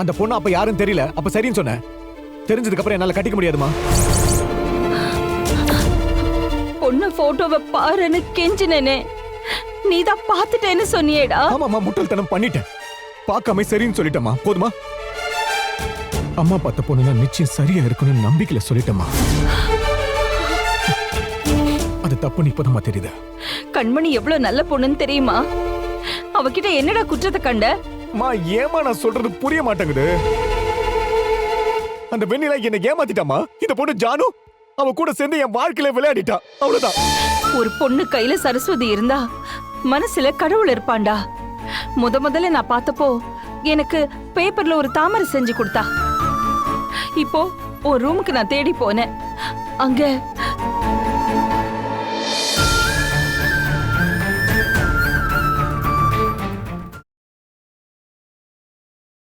அந்த பொண்ணு அப்ப யாருன்னு தெரியல. அப்ப சரின்னு சொன்னேன். தெரிஞ்சதுக்கு அப்புறம் என்னால கட்டிக்க முடியாதுமா. பொண்ணு போட்டோவை பாருன்னு கெஞ்சினேனே. நீதான் பாத்துட்டேன்னு சொன்னியேடா. ஆமாம்மா முட்டாள்தனம் பண்ணிட்டேன். பார்க்காம சரின்னு சொல்லிட்டேம்மா. போதுமா? அம்மா பார்த்த பொண்ணுனா நிச்சயம் சரியா இருக்கும்னு நம்பிக்கையில சொல்லிட்டேம்மா. அது தப்புன்னு இப்பதாம்மா தெரியுது. கண்மணி எவ்வளவு நல்ல பொண்ணுன்னு தெரியுமா? அவகிட்ட என்னடா குற்றத்தை கண்ட? மா ஏமா நான் சொல்றது புரிய மாட்டேங்குது? அந்த வெண்ணிலா என்னை ஏமாத்திட்டாமா இந்த பொண்ணு ஜானு அவ கூட சேர்ந்து என் வாழ்க்கையில விளையாடிட்டா. அவ்வளவுதான். ஒரு பொண்ணு கையில சரஸ்வதி இருந்தா மனசுல கடவுள் இருப்பான்டா முத முதல்ல நான் பார்த்தப்போ எனக்கு பேப்பர்ல ஒரு தாமரை செஞ்சு கொடுத்தா. இப்போ ஒரு ரூமுக்கு நான் தேடி போனேன். அங்க